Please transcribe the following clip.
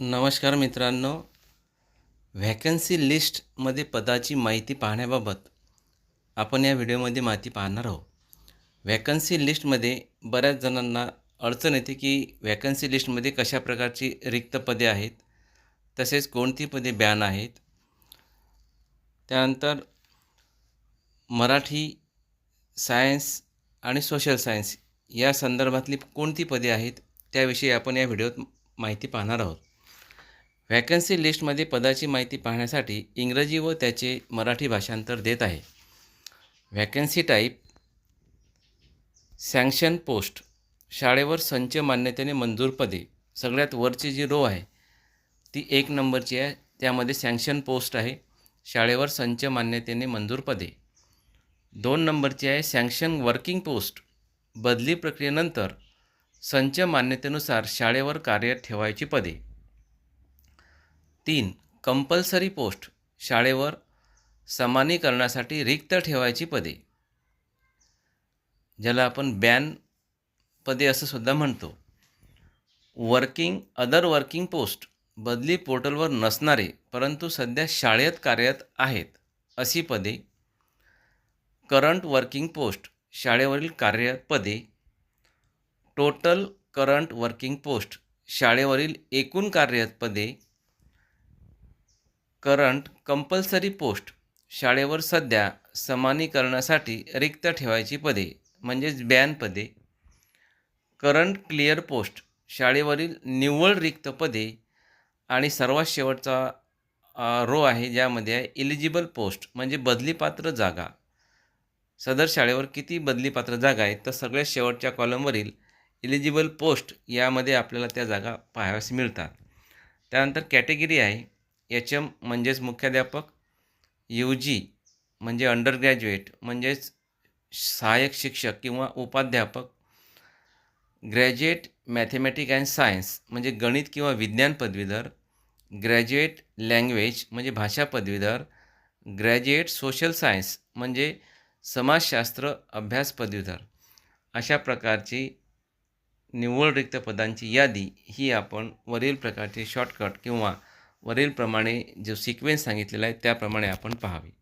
नमस्कार मित्रांनो. व्हॅकन्सी लिस्टमध्ये पदाची माहिती पाहण्याबाबत आपण या व्हिडिओमध्ये माहिती पाहणार आहोत. व्हॅकन्सी लिस्टमध्ये बऱ्याच जणांना अडचण येते की व्हॅकन्सी लिस्टमध्ये कशा प्रकारची रिक्त पदे आहेत तसेच कोणती पदे बॅन आहेत. त्यानंतर मराठी सायन्स आणि सोशल सायन्स या संदर्भातली कोणती पदे आहेत त्याविषयी आपण या व्हिडिओत माहिती पाहणार आहोत. व्हॅकन्सी लिस्टमध्ये पदाची माहिती पाहण्यासाठी इंग्रजी व त्याचे मराठी भाषांतर देत आहे. व्हॅकन्सी टाईप सँक्शन पोस्ट शाळेवर संच मान्यतेने मंजूर पदे सगळ्यात वरची जी रो आहे ती एक नंबरची आहे त्यामध्ये सँक्शन पोस्ट आहे शाळेवर संच मान्यतेने मंजूर पदे. दोन नंबरची आहे सँक्शन वर्किंग पोस्ट बदली प्रक्रियेनंतर संच मान्यतेनुसार शाळेवर कार्य ठेवायची पदे. तीन कंपल्सरी पोस्ट शाळेवर समानीकरणासाठी रिक्त ठेवायची पदे. ज्याला आपण बॅन पदे असं सुद्धा म्हणतो. वर्किंग अदर वर्किंग पोस्ट बदली पोर्टलवर नसणारे परंतु सध्या शाळेत कार्यरत आहेत अशी पदे. करंट वर्किंग पोस्ट शाळेवरील कार्यरत पदे. टोटल करंट वर्किंग पोस्ट शाळेवरील एकूण कार्यरत पदे. करंट कंपल्सरी पोस्ट शाळेवर सध्या समानीकरणासाठी रिक्त ठेवायची पदे म्हणजेच बॅन पदे. करंट क्लिअर पोस्ट शाळेवरील निव्वळ रिक्त पदे आणि सर्वात शेवटचा रो आहे ज्यामध्ये आहे इलिजिबल पोस्ट म्हणजे बदलीपात्र जागा. सदर शाळेवर किती बदलीपात्र जागा आहेत तर सगळ्यात शेवटच्या कॉलमवरील इलिजिबल पोस्ट यामध्ये आपल्याला त्या जागा पाहाव्यास मिळतात. त्यानंतर कॅटेगरी आहे एच एम म्हणजेच मुख्याध्यापक यू जी म्हणजे अंडर ग्रॅज्युएट म्हणजेच सहाय्यक शिक्षक किंवा उपाध्यापक ग्रॅज्युएट मॅथेमॅटिक अँड सायन्स म्हणजे गणित किंवा विज्ञान पदवीधर ग्रॅज्युएट लँग्वेज म्हणजे भाषा पदवीधर ग्रॅज्युएट सोशल सायन्स म्हणजे समाजशास्त्र अभ्यास पदवीधर. अशा प्रकारची निव्वळ रिक्त पदांची यादी ही आपण वरील प्रकारचे शॉर्टकट किंवा वरीलप्रमाणे जो सिक्वेन्स सांगितलेला आहे त्याप्रमाणे आपण पहावे.